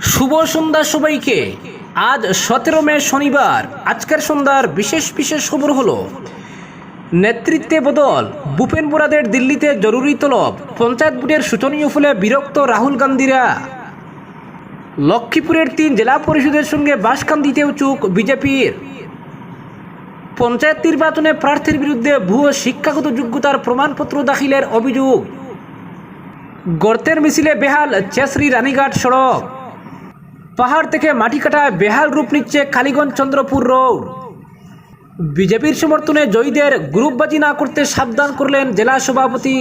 শুভ সন্ধ্যা সবাইকে। আজ সতেরো মে শনিবার। আজকের সন্ধ্যার বিশেষ বিশেষ খবর হলো, নেতৃত্বে বদল, ভূপেন বোরাদের দিল্লিতে জরুরি তলব, পঞ্চায়েত ভোটের সূচনীয় ফলে বিরক্ত রাহুল গান্ধীরা। লক্ষ্মীপুরের তিন জেলা পরিষদের সঙ্গে বাসকান্দিতেও চুক বিজেপির। পঞ্চায়েত নির্বাচনে প্রার্থীর বিরুদ্ধে ভুয়ো শিক্ষাগত যোগ্যতার প্রমাণপত্র দাখিলের অভিযোগ। গর্তের মিছিলে বেহাল, চেসরি রানীঘাট সড়ক। পাহাড় থেকে মাটি কাটায় বেহাল রূপ নিচ্ছে কালীগঞ্জ চন্দ্রপুর রোড। বিজেপির সমর্থনে জয়ীদের গ্রুপবাজি না করতে সাবধান করলেন জেলা সভাপতি।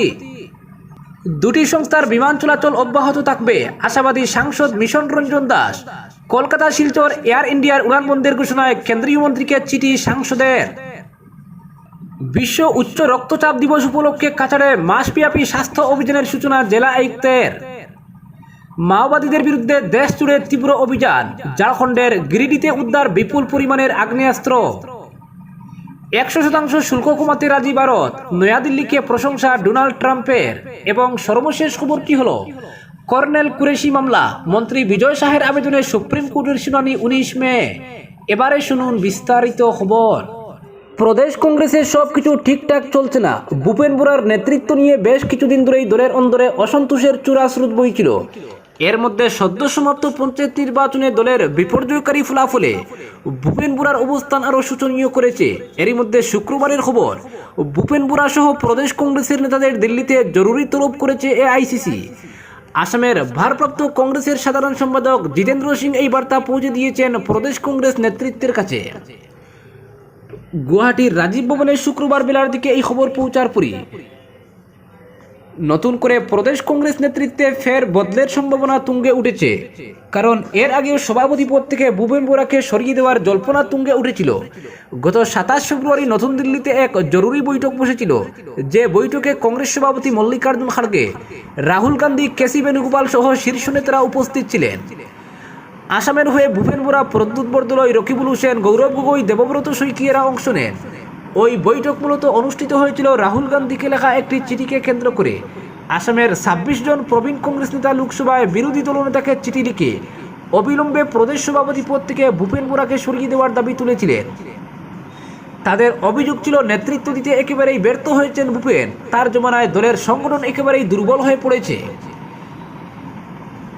দুটি সংস্থার বিমান চলাচল অব্যাহত থাকবে, আশাবাদী সাংসদ মিশন রঞ্জন দাস। কলকাতা শিলচর এয়ার ইন্ডিয়ার উড়ান বন্ধের ঘোষণায় কেন্দ্রীয় মন্ত্রীকে চিঠি সাংসদের। বিশ্ব উচ্চ রক্তচাপ দিবস উপলক্ষে কাছাড়ে মাসব্যাপী স্বাস্থ্য অভিযানের সূচনা জেলা আয়ুক্তের। মাওবাদীদের বিরুদ্ধে দেশ জুড়ে তীব্র অভিযান। ঝাড়খণ্ডের গিরিডিতে উদ্ধার বিপুল পরিমাণের আগ্নেয়াস্ত্র। একশো শতাংশ শুল্ক কমাতে রাজি ভারত। নয়াদিল্লিকে প্রশংসা ডোনাল্ড ট্রাম্পের। এবং সর্বশেষ খবর কি হলো? কর্নেল কুরেশি মামলা। মন্ত্রী বিজয় শাহের আবেদনে সুপ্রিম কোর্টের শুনানি উনিশ মে। এবারে শুনুন বিস্তারিত খবর। প্রদেশ কংগ্রেসে সব কিছু ঠিকঠাক চলছে না। ভূপেন বোরার নেতৃত্ব নিয়ে বেশ কিছুদিন ধরেই দলের অন্দরে অসন্তোষের চূড়া স্রোত বইছিল এর মধ্যে সদ্য সমাপ্ত পঞ্চায়েত নির্বাচনে দলের বিপর্যয়কারী ফলাফলে ভূপেন বোরার অবস্থান আরও শোচনীয় করেছে। এরই মধ্যে শুক্রবারের খবর ভূপেন বোরা সহ প্রদেশ কংগ্রেসের নেতাদের দিল্লিতে জরুরি তলব করেছে এআইসিসি। আসামের ভারপ্রাপ্ত কংগ্রেসের সাধারণ সম্পাদক জিতেন্দ্র সিং এই বার্তা পৌঁছে দিয়েছেন প্রদেশ কংগ্রেস নেতৃত্বের কাছে। গুয়াহাটির রাজীব ভবনে শুক্রবার বেলার দিকে এই খবর পৌঁছার পরই নতুন করে প্রদেশ কংগ্রেস নেতৃত্বে ফের বদলের সম্ভাবনা তুঙ্গে উঠেছে। কারণ এর আগেও সভাপতি পদ থেকে ভূপেন বোরাকে সরিয়ে দেওয়ার জল্পনা তুঙ্গে উঠেছিল। গত সাতাশ ফেব্রুয়ারি নতুন দিল্লিতে এক জরুরি বৈঠক বসেছিল, যে বৈঠকে কংগ্রেস সভাপতি মল্লিকার্জুন খাড়গে, রাহুল গান্ধী, কেসি বেণুগোপাল সহ শীর্ষ নেতারা উপস্থিত ছিলেন। আসামের হয়ে ভূপেন বোরা, প্রদ্যুৎ বরদলৈ, রকিবুল হোসেন, গৌরব গগৈ, দেবব্রত শইকিয়েরা অংশ নেন। ওই বৈঠক মূলত অনুষ্ঠিত হয়েছিল রাহুল গান্ধীকে লেখা একটি চিঠিকে কেন্দ্র করে। আসামের ছাব্বিশ জন প্রবীণ কংগ্রেস নেতা লোকসভায় বিরোধী দলনেতাকে চিঠি লিখে অবিলম্বে প্রদেশ সভাপতি পদ থেকে ভূপেন বোরাকে সরিয়ে দেওয়ার দাবি তুলেছিলেন। তাদের অভিযোগ ছিল নেতৃত্ব দিতে একেবারেই ব্যর্থ হয়েছেন ভূপেন। তার জমানায় দলের সংগঠন একেবারেই দুর্বল হয়ে পড়েছে।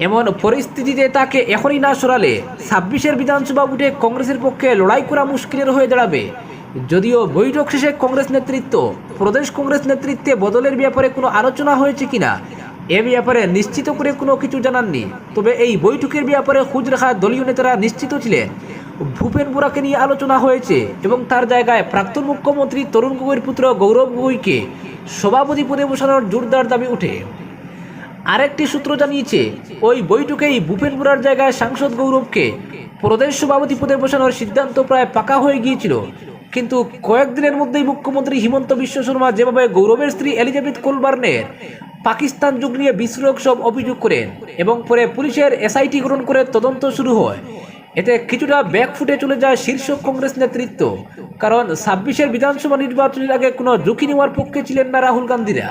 এমন পরিস্থিতিতে তাকে এখনই না সরালে ছাব্বিশের বিধানসভা ভোটে কংগ্রেসের পক্ষে লড়াই করা মুশকিলের হয়ে দাঁড়াবে। যদিও বৈঠক শেষে কংগ্রেস নেতৃত্ব, প্রদেশ কংগ্রেস নেতৃত্বে বদলের ব্যাপারে কোনো আলোচনা হয়েছে কিনা, এ ব্যাপারে নিশ্চিত করে কোনো কিছু জানাননি। তবে এই বৈঠকের ব্যাপারে খোঁজ রাখা দলীয় নেতারা নিশ্চিত ছিলেন। ভূপেন বোরাকে নিয়ে আলোচনা হয়েছে এবং তার জায়গায় প্রাক্তন মুখ্যমন্ত্রী তরুণ গগৈর পুত্র গৌরব গগৈকে সভাপতি পদে বসানোর জোরদার দাবি ওঠে। আরেকটি সূত্র জানিয়েছে, ওই বৈঠকেই ভূপেন বোরার জায়গায় সাংসদ গৌরবকে প্রদেশ সভাপতি পদে বসানোর সিদ্ধান্ত প্রায় পাকা হয়ে গিয়েছিল। কিন্তু কয়েকদিনের মধ্যেই মুখ্যমন্ত্রী হিমন্ত বিশ্ব শর্মা যেভাবে গৌরবের স্ত্রী এলিজাবেথ কোলবার্নের পাকিস্তান যুগ নিয়ে বিস্ফোরক সব অভিযোগ করেন এবং পরে পুলিশের এসআইটি গ্রহণ করে তদন্ত শুরু হয়। এতে কিছুটা ব্যাক ফুটে চলে যায় শীর্ষ কংগ্রেস নেতৃত্ব। কারণ ছাব্বিশের বিধানসভা নির্বাচনের আগে কোনো ঝুঁকি নেওয়ার পক্ষে ছিলেন না রাহুল গান্ধীরা।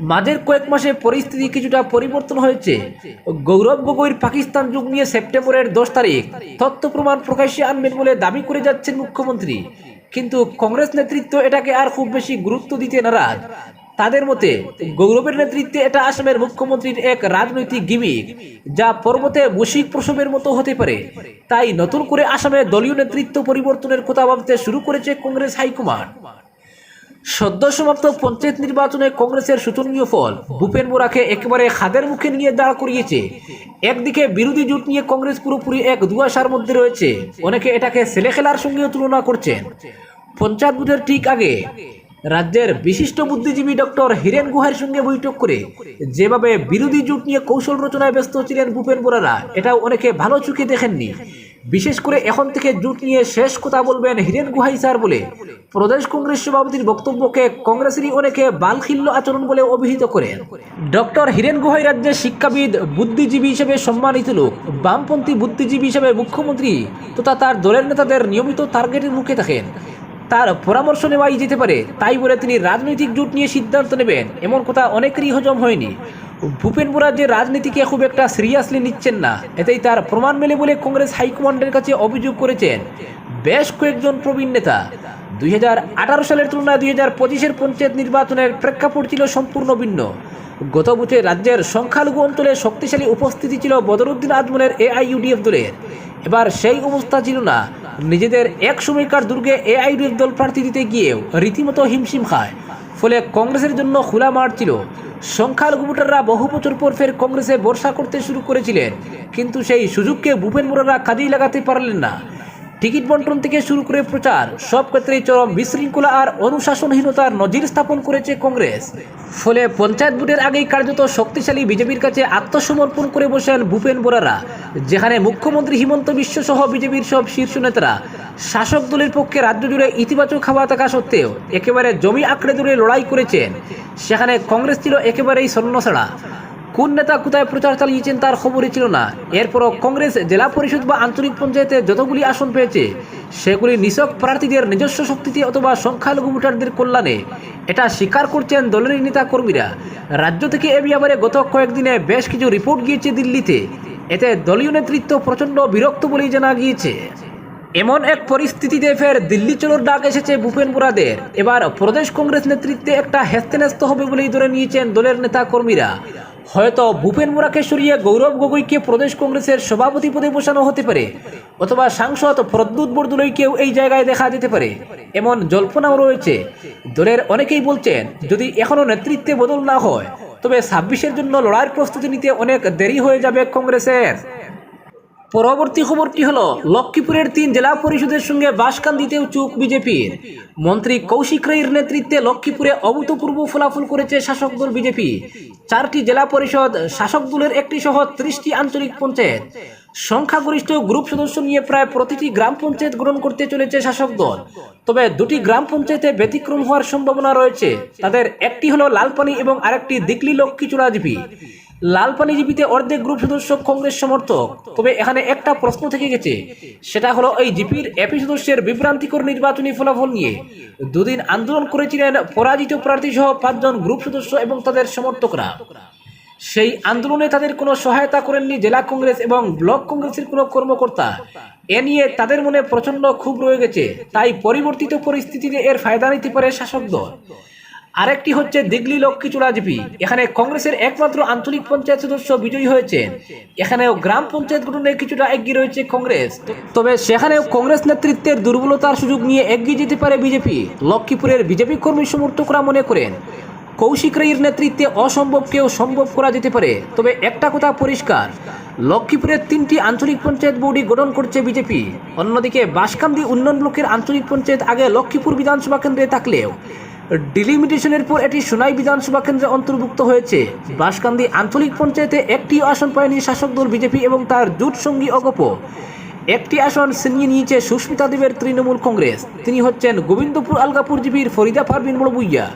মাঝের কয়েক মাসে পরিস্থিতি কিছুটা পরিবর্তন হয়েছে। গৌরব গগৈর পাকিস্তান যুগ নিয়ে সেপ্টেম্বরের দশ তারিখ। তথ্য প্রমাণ প্রকাশ্যে আনবেন বলে দাবি করে যাচ্ছেন মুখ্যমন্ত্রী। কিন্তু কংগ্রেস নেতৃত্ব এটাকে আর খুব বেশি গুরুত্ব দিতে নারাজ। তাদের মতে, গৌরবের নেতৃত্বে এটা আসামের মুখ্যমন্ত্রীর এক রাজনৈতিক গিমিক, যা পর্বতে বসিক প্রসবের মতো হতে পারে। তাই নতুন করে আসামে দলীয় নেতৃত্ব পরিবর্তনের কথা ভাবতে শুরু করেছে কংগ্রেস হাইকমান্ড। সদ্য সমাপ্ত পঞ্চায়েত নির্বাচনে কংগ্রেসের শোচনীয় ফল। ভূপেন বোরাকে একেবারে খাদের মুখে নিয়ে দাঁড় করিয়েছে। একদিকে বিরোধী জোট নিয়ে কংগ্রেস পুরোপুরি এক দুয়াশার মধ্যে রয়েছে। অনেকে এটাকে ছেলে খেলার সঙ্গেও তুলনা করছেন। পঞ্চায়েত ভোটের ঠিক আগে রাজ্যের বিশিষ্ট বুদ্ধিজীবী ডক্টর হীরেন গুহার সঙ্গে বৈঠক করে যেভাবে বিরোধী জোট নিয়ে কৌশল রচনায় ব্যস্ত ছিলেন ভূপেন বোরারা, এটাও অনেকে ভালো চোখে দেখেননি। বিশেষ করে এখন থেকে জোট নিয়ে শেষ কথা বলবেন হীরেন গুহাই স্যার বলে। প্রদেশ কংগ্রেস সভাপতির বক্তব্যকে কংগ্রেসেরই অনেকে বালখিল্য আচরণ বলে অভিহিত করেন। ডক্টর হীরেন গুহাই রাজ্যের শিক্ষাবিদ, বুদ্ধিজীবী হিসেবে সম্মানিত লোক, বামপন্থী বুদ্ধিজীবী হিসেবে মুখ্যমন্ত্রী তথা তার দলের নেতাদের নিয়মিত টার্গেটের মুখে থাকেন। তার পরামর্শ নেওয়াই যেতে পারে, তাই বলে তিনি রাজনৈতিক জোট নিয়ে সিদ্ধান্ত নেবেন, এমন কথা অনেকেরই হজম হয়নি। ভূপেন বোরা যে রাজনীতিকে খুব একটা সিরিয়াসলি নিচ্ছেন না, এতেই তার প্রমাণ মেলে বলে কংগ্রেস হাইকমান্ডের কাছে অভিযোগ করেছেন। বেশ কয়েকজন প্রবীণ নেতা। দুই হাজার আঠারো সালের তুলনায় দুই হাজার পঁচিশের পঞ্চায়েত নির্বাচনের প্রেক্ষাপট ছিল সম্পূর্ণ ভিন্ন। গত বছর রাজ্যের সংখ্যালঘু অঞ্চলে শক্তিশালী উপস্থিতি ছিল বদরুদ্দিন আজমনের এআইইউডিএফ দলের। এবার সেই অবস্থা ছিল না। নিজেদের এক সময়কার দুর্গে এআইইউডিএফ দল প্রার্থী দিতে গিয়েও রীতিমতো হিমশিম খায়। ফলে কংগ্রেসের জন্য খোলা মাঠ ছিল। সংখ্যালঘু ভোটাররা বহু বছর পর ফের কংগ্রেসে বর্ষা করতে শুরু করেছিলেন। কিন্তু সেই সুযোগকে ভূপেন মোরারা কাজেই লাগাতে পারলেন না। টিকিট বন্টন থেকে শুরু করে প্রচার। সব ক্ষেত্রেই চরম বিশৃঙ্খলা আর অনুশাসনহীনতার নজির স্থাপন করেছে কংগ্রেস। ফলে পঞ্চায়েত ভোটের আগেই কার্যত শক্তিশালী বিজেপির কাছে আত্মসমর্পণ করে বসেন ভূপেন বোরারা, যেখানে মুখ্যমন্ত্রী হিমন্ত বিশ্ব সহ বিজেপির সব শীর্ষ নেতারা। শাসক দলের পক্ষে রাজ্য জুড়ে ইতিবাচক খাওয়া থাকা সত্ত্বেও একেবারে জমি আঁকড়ে ধরে লড়াই করেছেন। সেখানে কংগ্রেস ছিল একেবারেই স্বর্ণছাড়া কোন নেতা কোথায় প্রচার চালিয়েছেন তার খবরই ছিল না। এরপরও কংগ্রেস, জেলা পরিষদ বা আঞ্চলিক পঞ্চায়েতে যতগুলি আসন পেয়েছে, সেগুলি নিছক প্রার্থীদের নিজস্ব শক্তিতে অথবা সংখ্যালঘু ভোটারদের কল্যাণে। এটা স্বীকার করছেন দলের নেতা কর্মীরা। রাজ্য থেকে এ ব্যাপারে গত কয়েকদিনে বেশ কিছু রিপোর্ট গিয়েছে দিল্লিতে। এতে দলীয় নেতৃত্ব প্রচণ্ড বিরক্ত বলেই জানা গিয়েছে। এমন এক পরিস্থিতিতে ফের দিল্লি চলোর ডাক এসেছে ভূপেন বোরাদের। এবার প্রদেশ কংগ্রেস নেতৃত্বে একটা হেস্তেনেস্ত হবে বলেই ধরে নিয়েছেন দলের নেতা কর্মীরা। হয়তো ভূপেন মোরাকে সরিয়ে গৌরব গগৈকে প্রদেশ কংগ্রেসের সভাপতি পদে বসানো হতে পারে, অথবা সাংসদ প্রদ্যুৎ বরদলৈকেও এই জায়গায় দেখা যেতে পারে। এমন জল্পনাও রয়েছে। দলের অনেকেই বলছেন, যদি এখনও নেতৃত্বে বদল না হয়, তবে ছাব্বিশের জন্য লড়াইয়ের প্রস্তুতি নিতে অনেক দেরি হয়ে যাবে কংগ্রেসের। পরবর্তী খবরটি হলো? লক্ষ্মীপুরের তিন জেলা পরিষদের সঙ্গে বাসকান্দিতেও চুপ বিজেপির। মন্ত্রী কৌশিক রায়ের নেতৃত্বে লক্ষ্মীপুরে অভূতপূর্ব ফলাফল করেছে শাসক দল বিজেপি। চারটি জেলা পরিষদ শাসক দলের একটি সহ ত্রিশটি আঞ্চলিক পঞ্চায়েত। সংখ্যাগরিষ্ঠ গ্রুপ সদস্য নিয়ে প্রায় প্রতিটি গ্রাম পঞ্চায়েত গ্রহণ করতে চলেছে শাসক দল। তবে দুটি গ্রাম পঞ্চায়েতে ব্যতিক্রম হওয়ার সম্ভাবনা রয়েছে। তাদের একটি হলো লালপানি এবং আরেকটি দিকলি লক্ষ্মীচূড়া জিপি। লালপানি জিপিতে অর্ধেক গ্রুপ সদস্য কংগ্রেস সমর্থক। তবে এখানে একটা প্রশ্ন থেকে গেছে। সেটা হলো, এই জিপির এপি সদস্যের বিভ্রান্তিকর নির্বাচনী ফলাফল নিয়ে। দুদিন আন্দোলন করেছিলেন পরাজিত প্রার্থী সহ পাঁচজন গ্রুপ সদস্য এবং তাদের সমর্থকরা। সেই আন্দোলনে তাদের কোনো সহায়তা করেননি জেলা কংগ্রেস এবং ব্লক কংগ্রেসের কোনো কর্মকর্তা। এ নিয়ে তাদের মনে প্রচণ্ড ক্ষোভ রয়ে গেছে। তাই পরিবর্তিত পরিস্থিতিতে এর ফায়দা নিতে পারে শাসক দল। আরেকটি হচ্ছে দিগলি লক্ষ্মীচূড়া জিপি। এখানে কংগ্রেসের একমাত্র আঞ্চলিক পঞ্চায়েত সদস্য বিজয়ী হয়েছে এখানেও গ্রাম পঞ্চায়েত গঠনে কিছুটা এগিয়ে রয়েছে কংগ্রেস। তবে সেখানেও কংগ্রেস নেতৃত্বের দুর্বলতার সুযোগ নিয়ে এগিয়ে যেতে পারে বিজেপি। লক্ষ্মীপুরের বিজেপি কর্মী সমর্থকরা মনে করেন, কৌশিক রায়ের নেতৃত্বে অসম্ভবকেও সম্ভব করা যেতে পারে। তবে একটা কথা পরিষ্কার, লক্ষ্মীপুরের তিনটি আঞ্চলিক পঞ্চায়েত বোর্ডই গঠন করছে বিজেপি। অন্যদিকে বাসকান্দি উন্নয়ন ব্লকের আঞ্চলিক পঞ্চায়েত আগে লক্ষ্মীপুর বিধানসভা কেন্দ্রে থাকলেও ডিলিমিটেশনের পর এটি সোনাই বিধানসভা কেন্দ্রে অন্তর্ভুক্ত হয়েছে। বাসকান্দি আঞ্চলিক পঞ্চায়েতে একটি আসন পায়নি শাসক দল বিজেপি এবং তার জোট সঙ্গী অগপ। একটি আসন ছিনিয়ে নিয়েছে সুস্মিতা দেবের তৃণমূল কংগ্রেস। তিনি হচ্ছেন গোবিন্দপুর আলগাপুর জিপির ফরিদা পারভিন বড়বুইয়া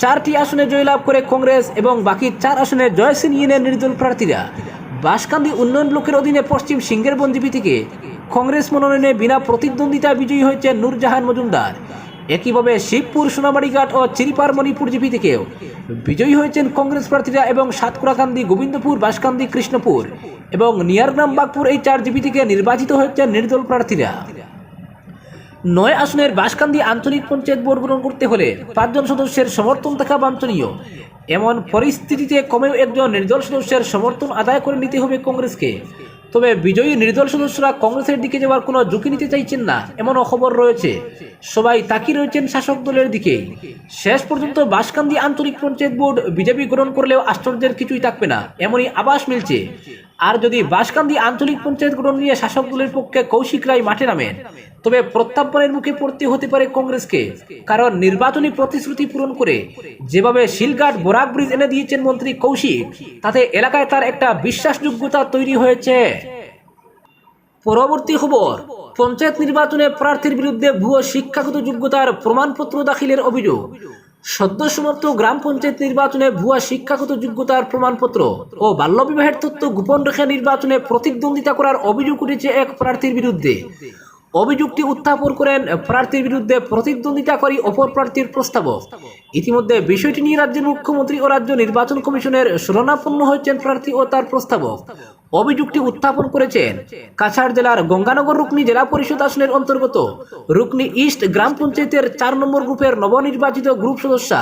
চারটি আসনে জয়লাভ করে কংগ্রেস এবং বাকি চার আসনে জয় ছিনিয়ে নেন নির্দল প্রার্থীরা। বাসকান্দি উন্নয়ন ব্লকের অধীনে পশ্চিম সিঙ্গেরবন জিপি থেকে কংগ্রেস মনোনয়নে বিনা প্রতিদ্বন্দ্বিতা বিজয়ী হয়েছেন নূরজাহান মজুমদার। একইভাবে শিবপুর, সোনাবাড়িঘাট ও চিরিপার জিপি থেকেও বিজয়ী হয়েছেন কংগ্রেস প্রার্থীরা এবং সাতকুড়াকান্দি গোবিন্দপুর বাসকান্দি কৃষ্ণপুর এবং নিয়ারগ্রাম, বাগপুর এই চার জিপি থেকে নির্বাচিত হয়েছেন নির্দল প্রার্থীরা। নয় আসনের বাসকান্দি আঞ্চলিক পঞ্চায়েত বোর্ড গ্রহণ করতে হলে পাঁচজন সদস্যের সমর্থন থাকা বাঞ্ছনীয়। এমন পরিস্থিতিতে কমেও একজন নির্দল সদস্যের সমর্থন আদায় করে নিতে হবে কংগ্রেসকে। তবে বিজয়ী নির্দল সদস্যরা কংগ্রেসের দিকে যাওয়ার কোনো ঝুঁকি নিতে চাইছেন না, এমনও খবর রয়েছে। সবাই তাকিয়ে রয়েছেন শাসক দলের দিকে। শেষ পর্যন্ত বাসকান্দি আঞ্চলিক পঞ্চায়েত বোর্ড বিজেপি গ্রহণ করলেও আশ্চর্যের কিছুই থাকবে না, এমনই আবাস মিলছে। আর যদি বাসকান্দি আঞ্চলিক পঞ্চায়েত গঠন নিয়ে শাসক দলের পক্ষে কৌশিক রায় মাঠে নামেন, তবে প্রত্যাহ্বানের মুখে পড়তে হতে পারে কংগ্রেসকে, কারণ নির্বাচনী প্রতিশ্রুতি পূরণ করে যেভাবে শিলঘাট বরাক ব্রিজ এনে দিয়েছেন মন্ত্রী কৌশিক, তাতে এলাকায় তার একটা বিশ্বাসযোগ্যতা তৈরি হয়েছে। পরবর্তী খবর, পঞ্চায়েত নির্বাচনে প্রার্থীর বিরুদ্ধে ভুয়ো শিক্ষাগত যোগ্যতার প্রমাণপত্র দাখিলের অভিযোগ। সদ্য সমাপ্ত গ্রাম পঞ্চায়েত নির্বাচনে ভুয়া শিক্ষাগত যোগ্যতার প্রমাণপত্র ও বাল্যবিবাহের তথ্য গোপন রেখে নির্বাচনে প্রতিদ্বন্দ্বিতা করার অভিযোগ উঠেছে এক প্রার্থীর বিরুদ্ধে। অভিযোগটি উত্থাপন করেন প্রার্থীর বিরুদ্ধে প্রতিদ্বন্দ্বিতাকারী অপর প্রার্থীর প্রস্তাবক ইতিমধ্যে বিষয়টি নিয়ে রাজ্যের মুখ্যমন্ত্রী ও রাজ্য নির্বাচন কমিশনের শরণাপন্ন হয়েছেন প্রার্থী ও তার প্রস্তাবক অভিযোগটি উত্থাপন করেছেন কাছাড় জেলার গঙ্গানগর রুকনি জেলা পরিষদ আসনের অন্তর্গত রুকনি ইস্ট গ্রাম পঞ্চায়েতের চার নম্বর গ্রুপের নবনির্বাচিত গ্রুপ সদস্যা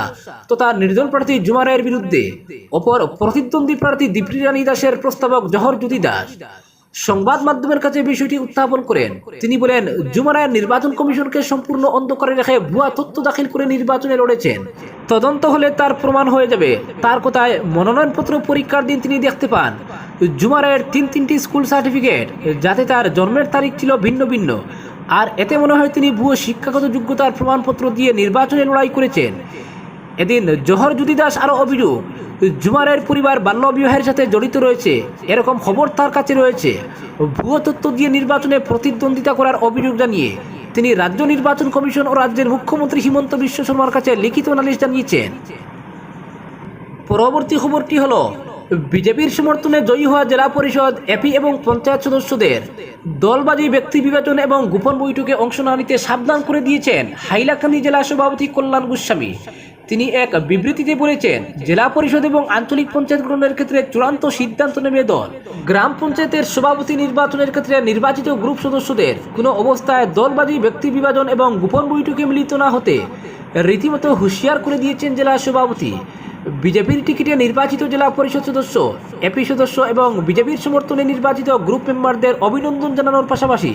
তথা নির্দল প্রার্থী জুমা রায়ের বিরুদ্ধে। অপর প্রতিদ্বন্দ্বী প্রার্থী দীপ্তি রানী দাসের প্রস্তাবক জহর জ্যোতি দাস। সংবাদ মাধ্যমের কাছে বিষয়টি উত্থাপন করেন। তিনি বলেন জুমারায়ের নির্বাচন কমিশনকে সম্পূর্ণ অন্ধকারে রেখে ভুয়া তথ্য দাখিল করে নির্বাচনে লড়েছেন। তদন্ত হলে তার প্রমাণ হয়ে যাবে। তার কথায় মনোনয়নপত্র পরীক্ষার দিন তিনি দেখতে পান। জুমারায়ের তিন তিনটি স্কুল সার্টিফিকেট, যাতে তার জন্মের তারিখ ছিল ভিন্ন ভিন্ন। আর এতে মনে হয় তিনি ভুয়ো শিক্ষাগত যোগ্যতার প্রমাণপত্র দিয়ে নির্বাচনে লড়াই করেছেন। এদিন জহর জ্যোতি দাস আরও অভিযোগ জুমারের পরিবার বাল্য বিবাহের সাথে জড়িত রয়েছে। এরকম খবর তার কাছে রয়েছে। ভুয়ো তথ্য দিয়ে নির্বাচনে প্রতিদ্বন্দ্বিতা করার অভিযোগ জানিয়ে তিনি রাজ্য নির্বাচন কমিশন ও রাজ্যের মুখ্যমন্ত্রী হিমন্ত বিশ্ব শর্মার কাছে লিখিত নালিশ জানিয়েছেন। পরবর্তী খবরটি হল, বিজেপির সমর্থনে জয়ী হওয়া জেলা পরিষদ, এপি এবং পঞ্চায়েত সদস্যদের দলবাজি, ব্যক্তি বিভাজন এবং গোপন বৈঠকে অংশ না নিতে সাবধান করে দিয়েছেন হাইলাকান্দি জেলা সভাপতি কল্যাণ গোস্বামী। তিনি এক বিবৃতিতে বলেছেন, জেলা পরিষদ এবং আঞ্চলিক পঞ্চায়েত গ্রহণের ক্ষেত্রে চূড়ান্ত সিদ্ধান্ত নেবে দল। গ্রাম পঞ্চায়েতের সভাপতি নির্বাচনের ক্ষেত্রে নির্বাচিত গ্রুপ সদস্যদের কোনো অবস্থায় দলবাজি, ব্যক্তি বিভাজন এবং গোপন বৈঠকে মিলিত না হতে রীতিমতো হুঁশিয়ার করে দিয়েছেন জেলা সভাপতি। বিজেপির টিকিটে নির্বাচিত জেলা পরিষদ সদস্য, এপি সদস্য এবং বিজেপির সমর্থনে নির্বাচিত গ্রুপ মেম্বারদের অভিনন্দন জানানোর পাশাপাশি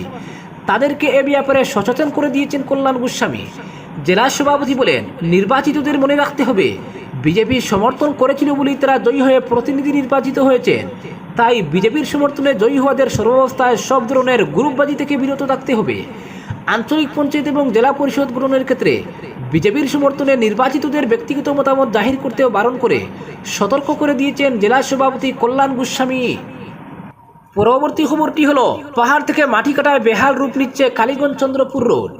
তাদেরকে এ ব্যাপারে সচেতন করে দিয়েছেন কল্যাণ গোস্বামী। জেলা সভাপতি বলেন, নির্বাচিতদের মনে রাখতে হবে বিজেপির সমর্থন করেছিল বলেই তারা জয়ী হয়ে প্রতিনিধি নির্বাচিত হয়েছেন। তাই বিজেপির সমর্থনে জয়ী হওয়াদের সর্বাবস্থায় সব ধরনের গ্রুপবাজি থেকে বিরত থাকতে হবে। আঞ্চলিক পঞ্চায়েত এবং জেলা পরিষদ গ্রহণের ক্ষেত্রে বিজেপির সমর্থনে নির্বাচিতদের ব্যক্তিগত মতামত জাহির করতেও বারণ করে সতর্ক করে দিয়েছেন জেলা সভাপতি কল্যাণ গোস্বামী। পরবর্তী খবরটি হলো, পাহাড় থেকে মাটি কাটায় বেহাল রূপ নিচ্ছে কালীগঞ্জ চন্দ্রপুর রোড।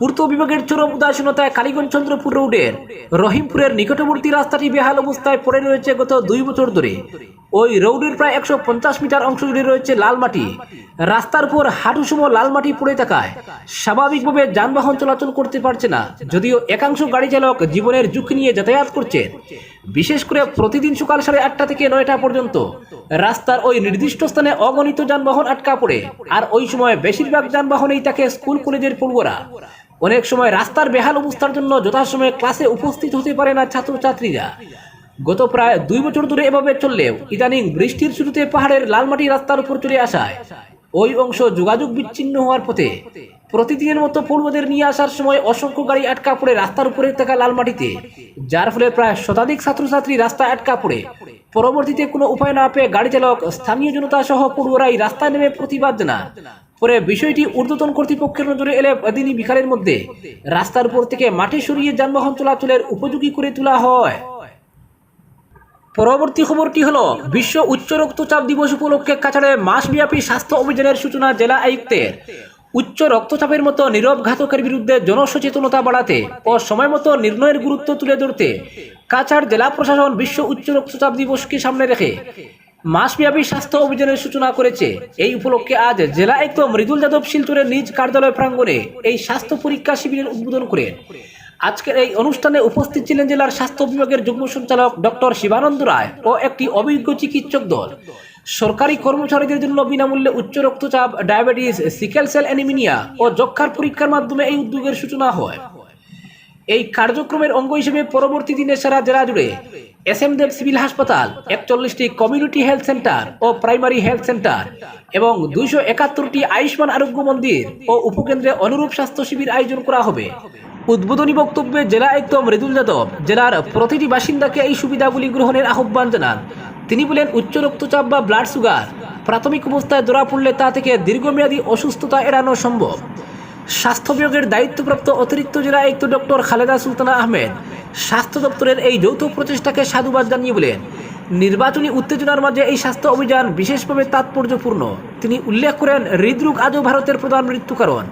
পূর্ত বিভাগের চরম উদাসীনতায় কালীগঞ্জ চন্দ্রপুর রোডের রহিমপুরের নিকটবর্তী রাস্তাটি বেহাল অবস্থায় পড়ে রয়েছে গত দুই বছর ধরে। ওই রোডের প্রায় একশো পঞ্চাশ মিটার অংশ জুড়ে রয়েছে লাল মাটি। রাস্তার উপর হাঁটুসম লাল মাটি পড়ে থাকায় স্বাভাবিকভাবে যানবাহন চলাচল করতে পারছে না। যদিও একাংশ গাড়ি চালক জীবনের ঝুঁকি নিয়ে যাতায়াত করছেন বিশেষ করে প্রতিদিন সকাল সাড়ে আটটা থেকে নয়টা পর্যন্ত রাস্তার ওই নির্দিষ্ট স্থানে অগণিত যানবাহন আটকা পড়ে। আর ওই সময় বেশিরভাগ যানবাহনেই থাকে স্কুল, কলেজের পড়ুয়ারা। অনেক সময় রাস্তার বেহাল অবস্থার জন্য যথাসময়ে ক্লাসে উপস্থিত হতে পারে না ছাত্রছাত্রীরা। গত প্রায় দুই বছর ধরে এভাবে চললেও ইদানিং বৃষ্টির শুরুতে পাহাড়ের লালমাটি রাস্তার উপর চলে আসায়। ওই অংশ যোগাযোগ বিচ্ছিন্ন হওয়ার পথে প্রতিদিনের মতো পূর্বদের নিয়ে আসার সময় অসংখ্য গাড়ি আটকা পড়ে রাস্তার উপরে থাকা লালমাটিতে যার ফলে প্রায় শতাধিক ছাত্রছাত্রী রাস্তায় আটকা পড়ে। পরবর্তীতে কোনো উপায় না পেয়ে গাড়ি চালক, স্থানীয় জনতা সহ পড়ুয়ারাই রাস্তায় নেমে প্রতিবাদ জানান পরে বিষয়টি ঊর্ধ্বতন কর্তৃপক্ষের নজরে এলে এদিনই বিকালের মধ্যে রাস্তার উপর থেকে মাঠে সরিয়ে যানবাহন চলাচলের উপযোগী করে তোলা হয়। পরবর্তী খবরটি হলো, বিশ্ব উচ্চ রক্তচাপ দিবস উপলক্ষে কাছাড়ে মাসব্যাপী স্বাস্থ্য অভিযানের সূচনা জেলা আয়ুক্তের। উচ্চ রক্তচাপের মতো নীরব ঘাতকের বিরুদ্ধে জনসচেতনতা বাড়াতে ও সময় মতো নির্ণয়ের গুরুত্ব তুলে ধরতে কাছাড় জেলা প্রশাসন বিশ্ব উচ্চ রক্তচাপ দিবসকে সামনে রেখে মাসব্যাপী স্বাস্থ্য অভিযানের সূচনা করেছে। এই উপলক্ষে আজ জেলা আয়ুক্ত মৃদুল যাদব শিলচরের নিজ কার্যালয় প্রাঙ্গণে এই স্বাস্থ্য পরীক্ষা শিবিরের উদ্বোধন করেন। আজকের এই অনুষ্ঠানে উপস্থিত ছিলেন জেলার স্বাস্থ্য বিভাগের যুগ্ম সঞ্চালক ডক্টর শিবানন্দ রায় ও একটি অভিজ্ঞ চিকিৎসক দল। সরকারি কর্মচারীদের জন্য বিনামূল্যে উচ্চ রক্তচাপ, ডায়াবেটিস, সিকেল সেল অ্যানিমিনিয়া ও যক্ষার পরীক্ষার মাধ্যমে এই উদ্যোগের সূচনা হয়। এই কার্যক্রমের অঙ্গ হিসেবে পরবর্তী দিনে সারা জেলা জুড়ে এস এম দেব সিভিল হাসপাতাল, একচল্লিশটি কমিউনিটি হেলথ সেন্টার ও প্রাইমারি হেলথ সেন্টার এবং দুইশো একাত্তরটি আয়ুষ্মান আরোগ্য মন্দির ও উপকেন্দ্রে অনুরূপ স্বাস্থ্য শিবির আয়োজন করা হবে। উদ্বোধনী বক্তব্যে জেলা আয়ুক্ত মৃদুল যাদব জেলার প্রতিটি বাসিন্দাকে এই সুবিধাগুলি গ্রহণের আহ্বান জানান। তিনি বলেন, উচ্চ রক্তচাপ বা ব্লাড সুগার প্রাথমিক অবস্থায় ধরা পড়লে তা থেকে দীর্ঘমেয়াদী অসুস্থতা এড়ানো সম্ভব। স্বাস্থ্য বিভাগের দায়িত্বপ্রাপ্ত অতিরিক্ত জেলা আয়ুক্ত ডক্টর খালেদা সুলতানা আহমেদ স্বাস্থ্য দপ্তরের এই যৌথ প্রচেষ্টাকে সাধুবাদ জানিয়ে বলেন নির্বাচনী উত্তেজনার মাঝে এই স্বাস্থ্য অভিযান বিশেষভাবে তাৎপর্যপূর্ণ। তিনি উল্লেখ করেন, হৃদরোগ আজও ভারতের প্রধান মৃত্যু কারণ,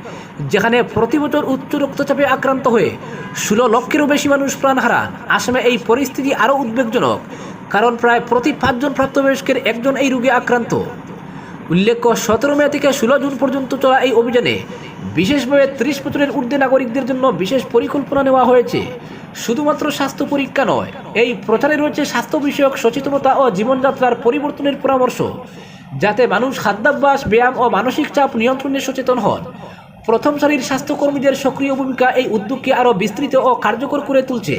যেখানে প্রতি বছর উচ্চ রক্তচাপে আক্রান্ত হয়ে ষোলো লক্ষেরও বেশি মানুষ প্রাণ হারান। আসামে এই পরিস্থিতি আরও উদ্বেগজনক, কারণ প্রায় প্রতি পাঁচজন প্রাপ্তবয়স্কের একজন এই রোগে আক্রান্ত। উল্লেখ্য, সতেরো মে থেকে ষোলো জুন পর্যন্ত চলা এই অভিযানে বিশেষভাবে ত্রিশ বছরের ঊর্ধ্বে নাগরিকদের জন্য বিশেষ পরিকল্পনা নেওয়া হয়েছে। শুধুমাত্র স্বাস্থ্য পরীক্ষা নয়, এই প্রচারে রয়েছে স্বাস্থ্য বিষয়ক সচেতনতা ও জীবনযাত্রার পরিবর্তনের পরামর্শ, যাতে মানুষ খাদ্যাভ্যাস, ব্যায়াম ও মানসিক চাপ নিয়ন্ত্রণে সচেতন হন। প্রথম সারির স্বাস্থ্যকর্মীদের সক্রিয় ভূমিকা এই উদ্যোগকে আরও বিস্তৃত ও কার্যকর করে তুলছে।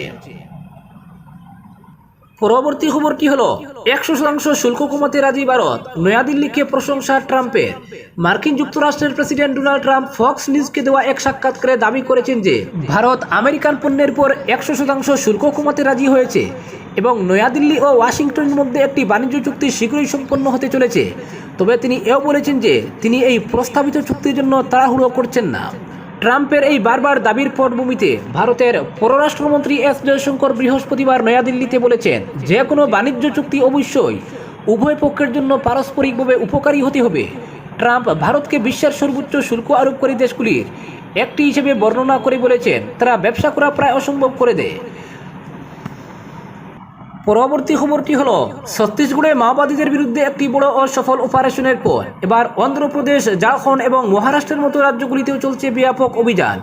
পরবর্তী খবরটি হলো? একশো শতাংশ শুল্ক কমাতে রাজি ভারত। নয়াদিল্লিকে প্রশংসা ট্রাম্পের। মার্কিন যুক্তরাষ্ট্রের প্রেসিডেন্ট ডোনাল্ড ট্রাম্প ফক্স নিউজকে দেওয়া এক সাক্ষাৎকারে দাবি করেছেন যে, ভারত আমেরিকান পণ্যের পর একশো শতাংশ শুল্ক কমাতে রাজি হয়েছে এবং নয়াদিল্লি ও ওয়াশিংটনের মধ্যে একটি বাণিজ্য চুক্তি শীঘ্রই সম্পন্ন হতে চলেছে। তবে তিনি এও বলেছেন যে, তিনি এই প্রস্তাবিত চুক্তির জন্য তাড়াহুড়ো করছেন না। ট্রাম্পের এই বারবার দাবির পটভূমিতে ভারতের পররাষ্ট্রমন্ত্রী এস জয়শঙ্কর বৃহস্পতিবার নয়াদিল্লিতে বলেছেন, যে কোনো বাণিজ্য চুক্তি অবশ্যই উভয় পক্ষের জন্য পারস্পরিকভাবে উপকারী হতে হবে। ট্রাম্প ভারতকে বিশ্বের সর্বোচ্চ শুল্ক আরোপকারী দেশগুলির একটি হিসেবে বর্ণনা করে বলেছেন, তারা ব্যবসা করা প্রায় অসম্ভব করে দেয়। পরবর্তী খবরটি হলো, ছত্তিশগড়ে মাওবাদীদের বিরুদ্ধে একটি বড় অসফল অপারেশনের পর এবার অন্ধ্রপ্রদেশ, ঝাড়খণ্ড এবং মহারাষ্ট্রের মতো রাজ্যগুলিতেও চলছে ব্যাপক অভিযান।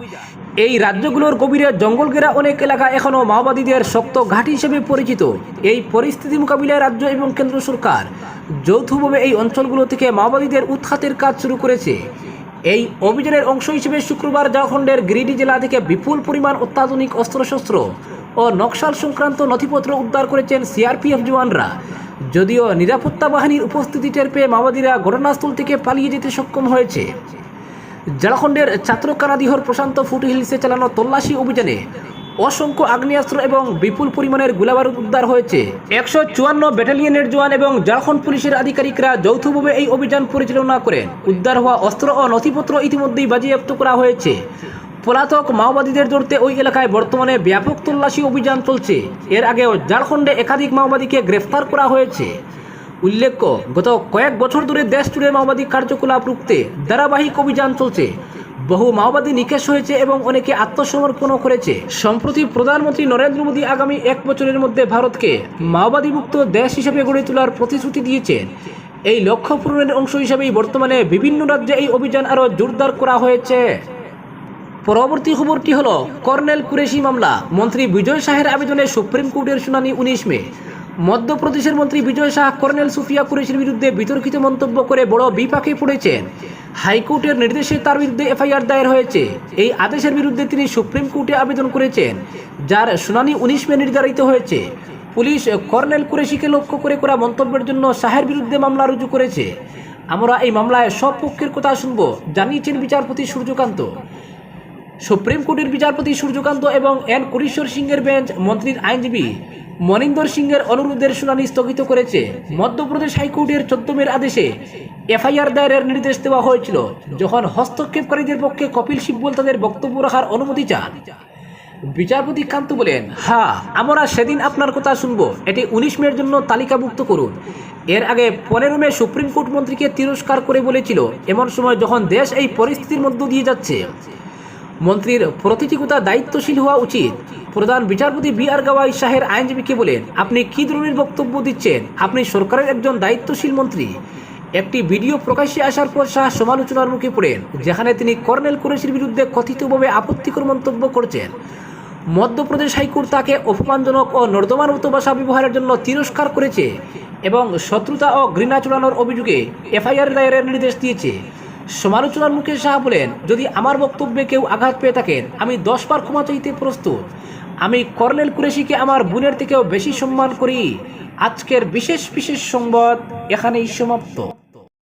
এই রাজ্যগুলোর গভীরে জঙ্গল ঘেরা অনেক এলাকা এখনও মাওবাদীদের শক্ত ঘাঁটি হিসেবে পরিচিত। এই পরিস্থিতি মোকাবিলায় রাজ্য এবং কেন্দ্র সরকার যৌথভাবে এই অঞ্চলগুলো থেকে মাওবাদীদের উৎখাতের কাজ শুরু করেছে। এই অভিযানের অংশ হিসেবে শুক্রবার ঝাড়খণ্ডের গিরিডি জেলা থেকে বিপুল পরিমাণ অত্যাধুনিক অস্ত্রশস্ত্র ও নকশাল সংক্রান্ত নথিপত্র উদ্ধার করেছেন সিআরপিএফ জওয়ানরা। যদিও নিরাপত্তা বাহিনীর উপস্থিতি টের পেয়ে মাওবাদীরা ঘটনাস্থল থেকে পালিয়ে যেতে সক্ষম হয়েছে। ঝাড়খণ্ডের ছাত্রকানাদিহর প্রশান্ত ফুট হিলসে চালানো তল্লাশি অভিযানে অসংখ্য আগ্নেয়াস্ত্র এবং বিপুল পরিমাণের গোলাবারুদ উদ্ধার হয়েছে। একশো চুয়ান্ন ব্যাটালিয়নের জওয়ান এবং ঝাড়খণ্ড পুলিশের আধিকারিকরা যৌথভাবে এই অভিযান পরিচালনা করেন। উদ্ধার হওয়া অস্ত্র ও নথিপত্র ইতিমধ্যেই বাজেয়াপ্ত করা হয়েছে। পলাতক মাওবাদীদের ধরতে ওই এলাকায় বর্তমানে ব্যাপক তল্লাশি অভিযান চলছে। এর আগেও ঝাড়খণ্ডে একাধিক মাওবাদীকে গ্রেফতার করা হয়েছে। উল্লেখ্য, গত কয়েক বছর ধরে দেশ জুড়ে মাওবাদী কার্যকলাপ রুখতে ধারাবাহিক অভিযান চলছে। বহু মাওবাদী নিকেশ হয়েছে এবং অনেকে আত্মসমর্পণও করেছে। সম্প্রতি প্রধানমন্ত্রী নরেন্দ্র মোদী আগামী এক বছরের মধ্যে ভারতকে মাওবাদী মুক্ত দেশ হিসেবে গড়ে তোলার প্রতিশ্রুতি দিয়েছেন এই লক্ষ্য পূরণের অংশ হিসেবেই বর্তমানে বিভিন্ন রাজ্যে এই অভিযান আরও জোরদার করা হয়েছে। পরবর্তী খবরটি হলো, কর্নেল কুরেশি মামলা। মন্ত্রী বিজয় শাহের আবেদনে সুপ্রিম কোর্টের শুনানি উনিশ মে। মধ্যপ্রদেশের মন্ত্রী বিজয় শাহ, কর্নেল সুফিয়া কুরেশির বিরুদ্ধে বিতর্কিত মন্তব্য করে বড় বিপাকে পড়েছেন। হাইকোর্টের নির্দেশে তার বিরুদ্ধে এফআইআর দায়ের হয়েছে। এই আদেশের বিরুদ্ধে তিনি সুপ্রিম কোর্টে আবেদন করেছেন, যার শুনানি উনিশ মে নির্ধারিত হয়েছে। পুলিশ কর্নেল কুরেশিকে লক্ষ্য করে করা মন্তব্যের জন্য শাহের বিরুদ্ধে মামলা রুজু করেছে। আমরা এই মামলায় সব পক্ষের কথা শুনব, জানিয়েছেন বিচারপতি সূর্যকান্ত। সুপ্রিম কোর্টের বিচারপতি সূর্যকান্ত এবং এন কুরিশ্বর সিংয়ের বেঞ্চ মন্ত্রীর আইনজীবী মনিন্দর সিংয়ের অনুরোধের শুনানি স্থগিত করেছে। মধ্যপ্রদেশ হাইকোর্টের চোদ্দ মের আদেশে এফআইআর দায়েরের নির্দেশ দেওয়া হয়েছিল, যখন হস্তক্ষেপকারীদের পক্ষে কপিল সিব্বল তাদের বক্তব্য রাখার অনুমতি চান। বিচারপতি কান্ত বলেন হ্যাঁ আমরা সেদিন আপনার কথা শুনব। এটি উনিশ মের জন্য তালিকাভুক্ত করুন। এর আগে পনেরো মে সুপ্রিম কোর্ট মন্ত্রীকে তিরস্কার করে বলেছিল, এমন সময় যখন দেশ এই পরিস্থিতির মধ্য দিয়ে যাচ্ছে মন্ত্রীর প্রতিযোগিতা দায়িত্বশীল হওয়া উচিত। প্রধান বিচারপতি বি আর গাওয়াই শাহের আইনজীবীকে বলেন, আপনি কী ধরনের বক্তব্য দিচ্ছেন? আপনি সরকারের একজন দায়িত্বশীল মন্ত্রী। একটি ভিডিও প্রকাশ্যে আসার পর শাহ সমালোচনার মুখে পড়েন, যেখানে তিনি কর্নেল কুরেশির বিরুদ্ধে কথিতভাবে আপত্তিকর মন্তব্য করছেন। মধ্যপ্রদেশ হাইকোর্ট তাকে অপমানজনক ও নর্দমার মতো ভাষা ব্যবহারের জন্য তিরস্কার করেছে এবং শত্রুতা ও ঘৃণা চড়ানোর অভিযোগে এফআইআর দায়েরের নির্দেশ দিয়েছে। সমালোচনার মুখে শাহ বলেন, যদি আমার বক্তব্যে কেউ আঘাত পেয়ে থাকেন, আমি দশবার ক্ষমা চাইতে প্রস্তুত। আমি কর্নেল কুরেশিকে আমার বোনের থেকেও বেশি সম্মান করি। আজকের বিশেষ বিশেষ সংবাদ এখানেই সমাপ্ত।